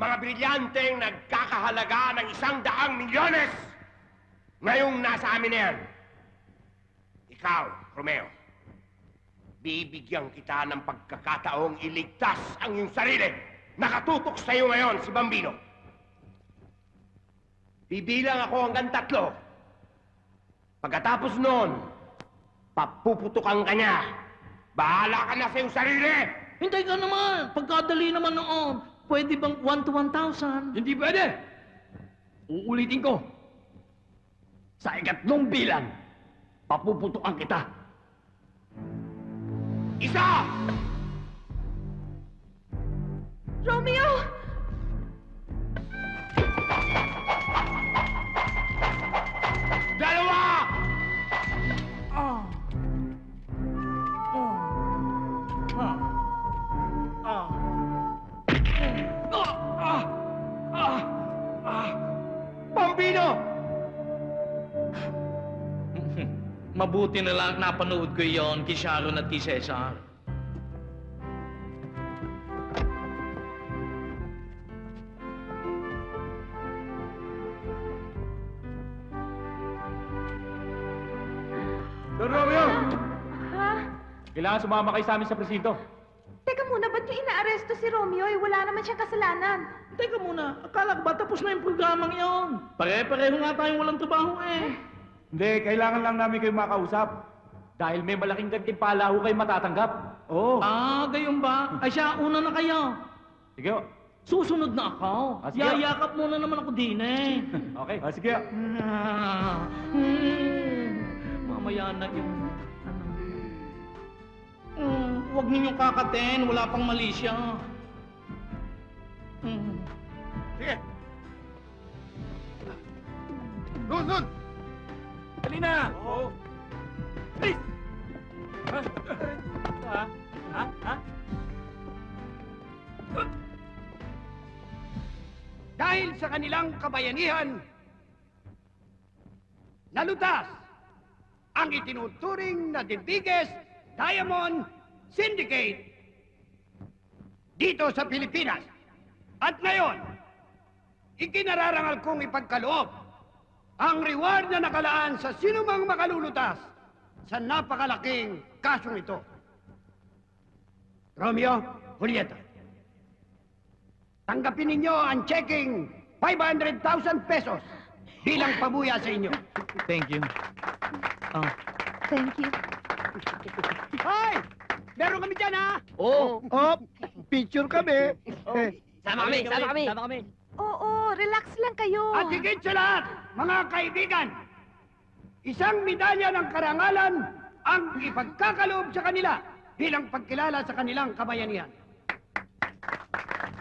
Mga brilyanteng nagkakahalaga ng isang daang milyones! Ngayong nasa amin na yan. Ikaw, Romeo, bibigyan kita ng pagkakataong iligtas ang iyong sarili. Nakatutok sa iyo ngayon si Bambino. Bibilang ako hanggang tatlo. Pagkatapos noon, papuputukan ka niya. Bahala ka na sa iyong sarili! Hintay ka naman. Pagkadali naman noon. Pwede bang 1 to 1,000? Hindi pwede! Uulitin ko. Sa ikatlong bilang, papuputukan kita. Isa! Romeo! Mabuti na lang napanood ko yon kay Sharon at kay Cesar. Don Romeo! Ha? Kailangan sumama kayo sa amin sa presinto. Teka muna, ba't niyo inaaresto si Romeo? Eh, wala naman siyang kasalanan. Teka muna, akala ko ba tapos na yung programang yon? Pare-pareho nga tayong walang trabaho eh. Hindi, kailangan lang namin kayo makausap. Dahil may malaking gantimpala ho kayo matatanggap. Oo. Ah, gayon ba? Ay siya, una na kayo. Sige ho. Susunod na ako. Ah, sige. Yayakap muna naman ako din eh. Okay. Ah, sige ho. Ah, hmm, mamaya na yung... Hmm, huwag ninyong kakatin. Wala pang mali siya. Hmm. Sige. Nun, nun! Dali na! Oo. Ha? Ha? Ha? Ha? dahil sa kanilang kabayanihan, nalutas ang itinuturing na the biggest diamond syndicate dito sa Pilipinas. At ngayon, ikinararangal kong ipagkaloob ang reward na nakalaan sa sinumang makalulutas sa napakalaking kasong ito. Romeo, Julieta, Tanggapin ninyo ang checking 500,000 pesos bilang pabuya sa inyo. Thank you. Ah. Thank you. Hoy! Meron kami dyan, ha? Oh, Oh, picture kami. Sama kami! Sama kami! Sama kami! Oo, relax lang kayo. At higit sa lahat, mga kaibigan, isang medalya ng karangalan ang ipagkakaloob sa kanila bilang pagkilala sa kanilang kabayanihan.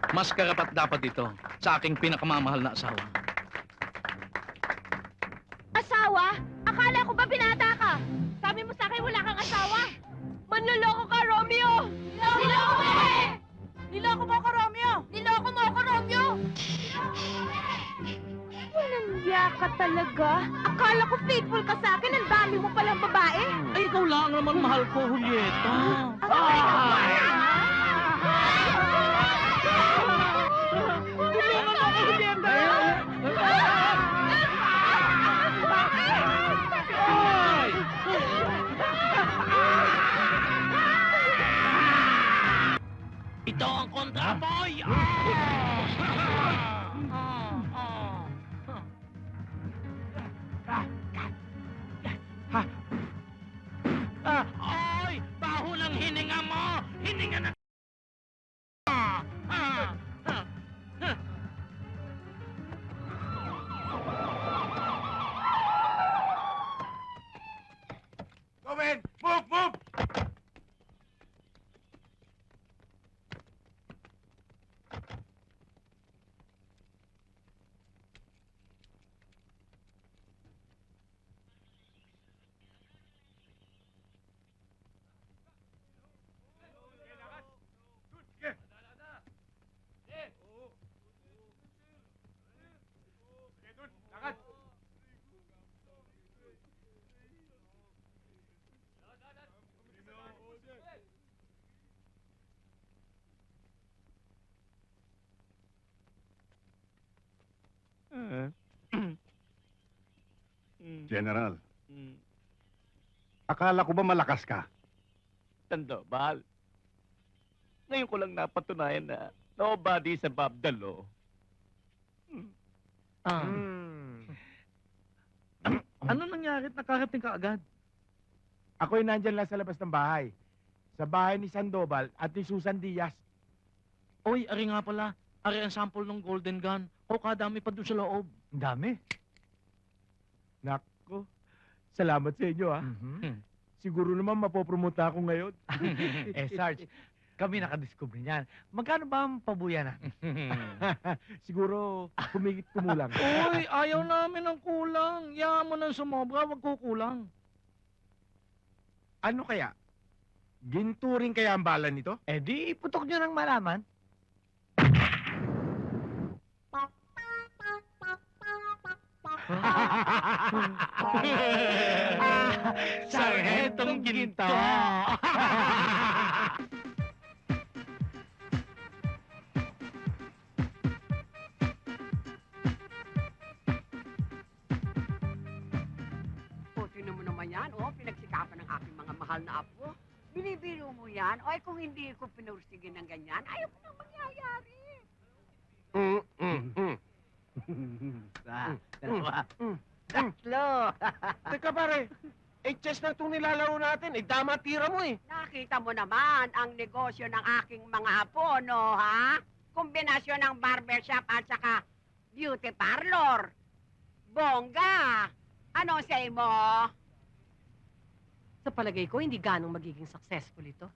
mas karapat dapat ito sa aking pinakamamahal na asawa. Asawa? Akala ko ba binata ka? Sabi mo sa akin wala kang asawa. Manloloko ka, Romeo! Niloko mo eh! Niloko mo ako, Romeo! Niloko mo ako, Romeo! Walang iya ka talaga. Akala ko faithful ka sa akin. Ang dami mo palang babae. Ay, ikaw lang naman mahal ko, Julieta. Julieta! Ay! Ito ang kontra mo! Ah, General, Hmm. akala ko ba malakas ka? Sandoval. Ngayon ko lang napatunayan na nobody is above the law. Ah. Ano nangyari at nakarating ka agad? Ako'y nandyan lang sa labas ng bahay. Sa bahay ni Sandoval at ni Susan Diaz. Oy, ari nga pala. Ari ang sample ng golden gun. O kadami pa doon sa loob. Ang dami. Nako. Salamat sa inyo, ha? Siguro naman mapopromote ako ngayon. eh, Sarge, kami nakadiscover niyan. Magkano ba ang pabuya na? Siguro kumigit kumulang. Oy, ayaw namin ng kulang. Yaman mo ng sumobra, wag kukulang. ano kaya? Ginturing kaya ang bala nito? Eh di, putok nyo ng malaman. Sargentong Ginto. O, tinan mo naman yan. O, pinagsikapan ng aking mga mahal na apo. Binibiro mo yan. O, ay, kung hindi ko pinursigin ng ganyan, ayaw ko nang mangyayari. Mm, mm, mm. Isa, dalawa. Tatlo. Teka pare, eh chess na itong nilalaro natin. Eh tama tira mo eh. Nakita mo naman ang negosyo ng aking mga apo, no, ha? Kombinasyon ng barbershop at saka beauty parlor. Bongga! Ano say mo? Sa palagay ko, hindi ganong magiging successful ito.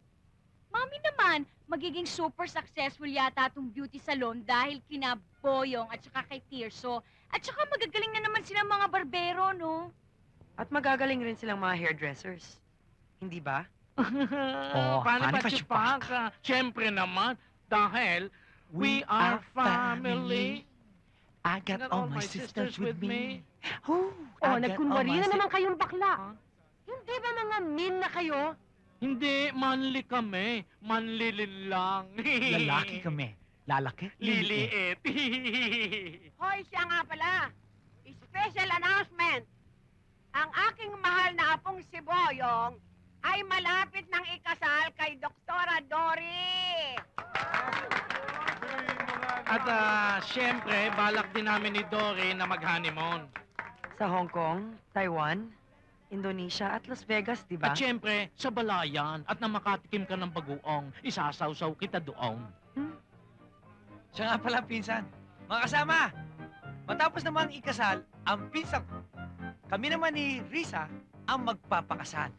Mami naman, magiging super successful yata itong beauty salon dahil kina Boyong at saka kay Tirso. At saka magagaling na naman silang mga barbero, no? At magagaling rin silang mga hairdressers. Hindi ba? Oh, Paano pa tsupaka? Siyempre naman, dahil we are family. I got all my sisters with me. Ooh, Oh, nagkunwari na naman kayong bakla. Huh? Hindi ba mga min na kayo? Hindi, manli kami. Manlilin lang. Lalaki kami. Lalaki? Liliit. Hoy, siya nga pala. Special announcement. Ang aking mahal na apong si Boyong ay malapit ng ikasal kay Doktora Dory. At ah, siyempre, balak din namin ni Dory na mag-honeymoon. Sa Hong Kong, Taiwan, Indonesia at Las Vegas, di ba? At siyempre, sa balayan at na makatikim ka ng bagoong, isasawsaw kita doon. Siya nga pala, pinsan. Mga kasama, matapos namang ikasal, ang pinsan ko, kami naman ni Risa ang magpapakasal.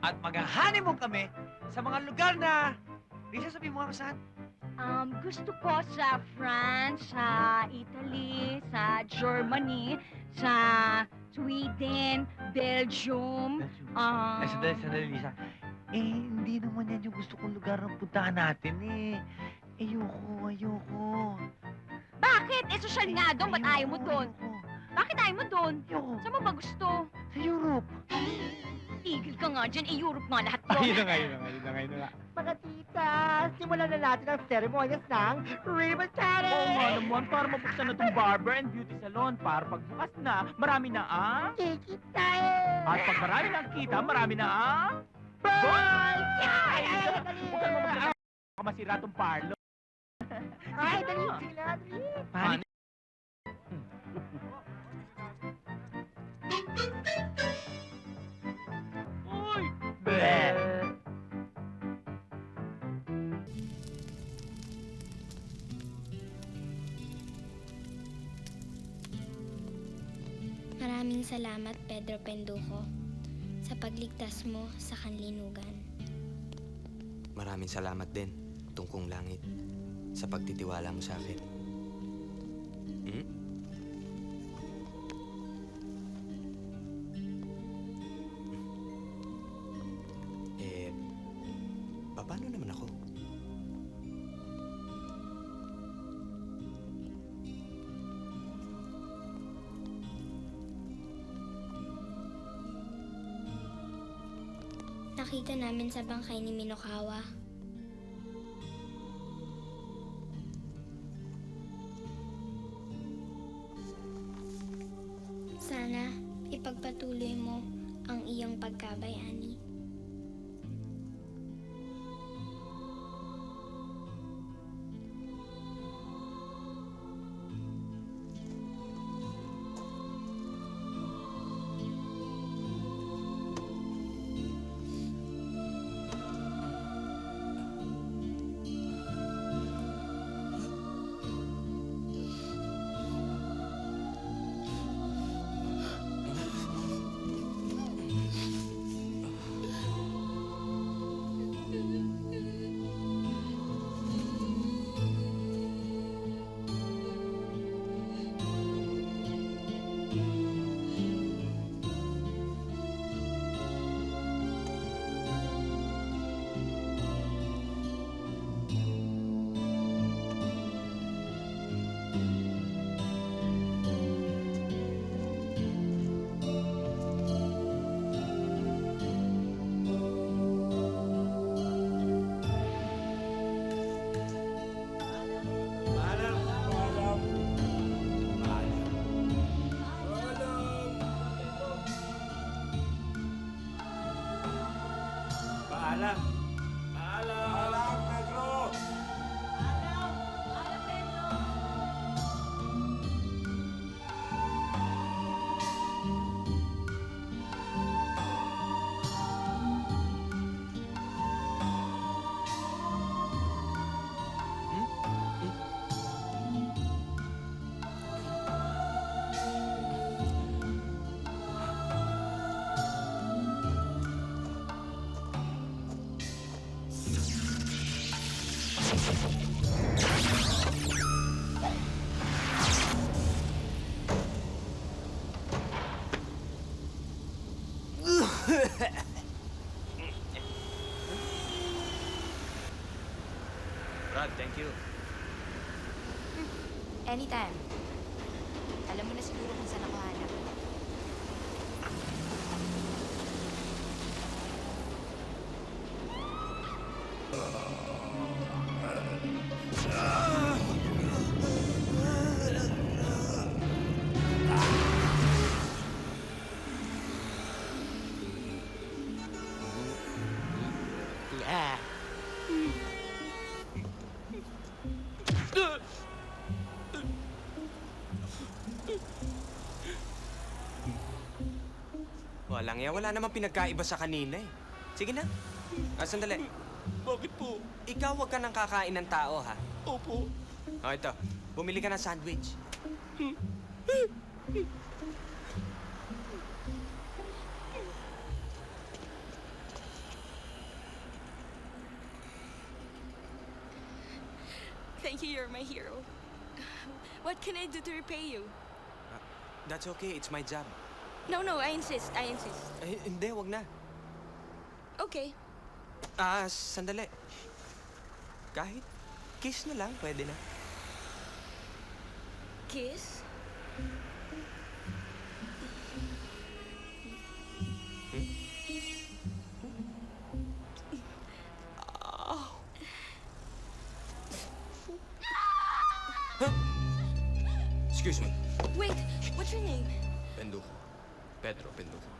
At mag-honeymoon kami sa mga lugar na... Risa, sabi mo nga saan? Um, gusto ko sa France, sa Italy, sa Germany, sa Sweden, Belgium, um... Ay, sandali, sandali, Lisa. Eh, hindi naman yan yung gusto kong lugar ng puntahan natin eh. Ayoko, ayoko. Bakit? Eh, sosyal nga doon. Ba't ayaw mo doon? Bakit ayaw mo doon? ayoko. Saan mo ba gusto? Sa Europe. Tigil ka nga dyan. Eh, Europe nga lahat to. Ayun na nga, yun na nga, yun na nga, yun na nga. Mga tita, simulan na natin ang ceremonies ng ribbon cutting! Oo nga naman, para mabuksan na itong barber and beauty salon. Para pagbukas na, marami na ang... Tikit tayo! At pag marami na ang kita, marami na ang... Bye! Ay, huwag ka naman masira itong parlo. Ay, dali sila, dali! Paano? Salamat, Pedro Penduko, sa pagligtas mo sa kanlinugan. Maraming salamat din, Tungkong Langit, sa pagtitiwala mo sa akin. Nakita namin sa bangkay ni Minokawa. Sana ipagpatuloy mo ang iyong pagkabayani. Rod, thank you. Anytime. Walang ya, wala namang pinagkaiba sa kanina eh. Sige na. Ah, sandali. Bakit po? Ikaw wag ka nang kakain ng tao, ha? Opo. O, ito. Bumili ka ng sandwich. Thank you, you're my hero. What can I do to repay you? That's okay, it's my job. No, no, I insist, I insist. Eh, hindi, wag na. Okay. Ah, sandali. Kahit kiss na lang, pwede na. Kiss? Excuse me. Wait, what's your name? Penduko. Pedro Penduko.